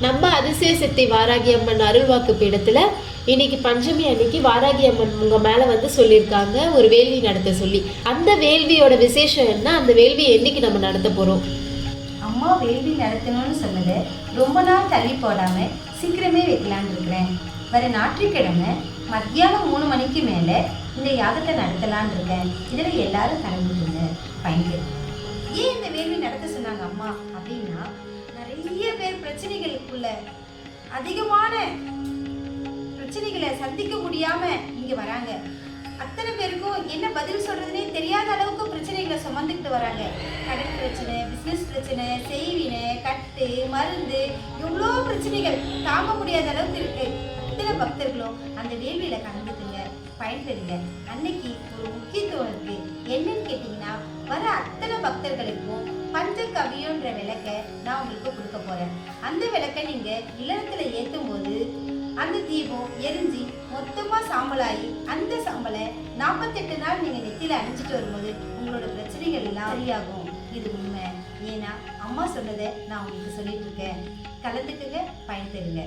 நம்ம அதிசய சித்தி வாராகி அம்மன் அருள்வாக்கு பீடத்தில் இன்னைக்கு பஞ்சமி அன்னைக்கு வாராகி அம்மன் உங்கள் மேலே வந்து சொல்லியிருக்காங்க ஒரு வேள்வி நடத்த சொல்லி. அந்த வேள்வியோட விசேஷம் என்ன? அந்த வேள்வி என்னைக்கு நம்ம நடத்த போகிறோம் அம்மா வேள்வி நடத்தணும்னு சொன்னது ரொம்ப நாள் தள்ளி போடாமல் சீக்கிரமே வைக்கலான்னு இருக்கிறேன். வர ஞாயிற்றுக்கிழமை மத்தியானம் மூணு மணிக்கு மேலே இந்த யாகத்தை நடத்தலான்னு இருக்கேன். இதில் எல்லாரும் கலந்துக்குங்க. பயன்பெறு ஏன் இந்த வேள்வி நடத்த சொன்னாங்க அம்மா? அப்படின்னா பிரச்சனைகளுக்குள்ள அதிகமான பிரச்சனைகளை சந்திக்க முடியாம இங்க வராங்க. அத்தனை பேருக்கும் என்ன பதில் சொல்றதுனே தெரியாத அளவுக்கு பிரச்சனைகளை சுமந்துக்கிட்டு வராங்க. கடன் பிரச்சனை பிசினஸ் பிரச்சனை செய்வினை கட்டு மருந்து எவ்வளோ பிரச்சனைகள் தாங்க முடியாத அளவுக்கு இருக்கு. அத்தனை பக்தர்களும் அந்த வேள்வியில கலந்துக்குங்க பயன்பெறுங்க அன்னைக்கு ஒரு முக்கியத்துவம் இருக்கு என்னன்னு கேட்டீங்கன்னா வர அத்தனை பக்தர்களுக்கும் பஞ்ச கவியோன்ற விளக்கை நான் உங்களுக்கு கொடுக்க போறேன். அந்த விளக்கை நீங்க இல்லறத்துல ஏற்றும் போது அந்த தீபம் எரிஞ்சு மொத்தமா சாம்பலாகி அந்த சாம்பலை நாற்பத்தெட்டு நாள் நீங்க நெத்தியில அணிஞ்சிட்டு வரும்போது உங்களோட பிரச்சனைகள் எல்லாம் சரியாகும். இது உண்மை. ஏன்னா அம்மா சொன்னதை நான் உங்களுக்கு சொல்லிட்டு இருக்கேன். கலந்துக்குங்க பயன் பெறுங்க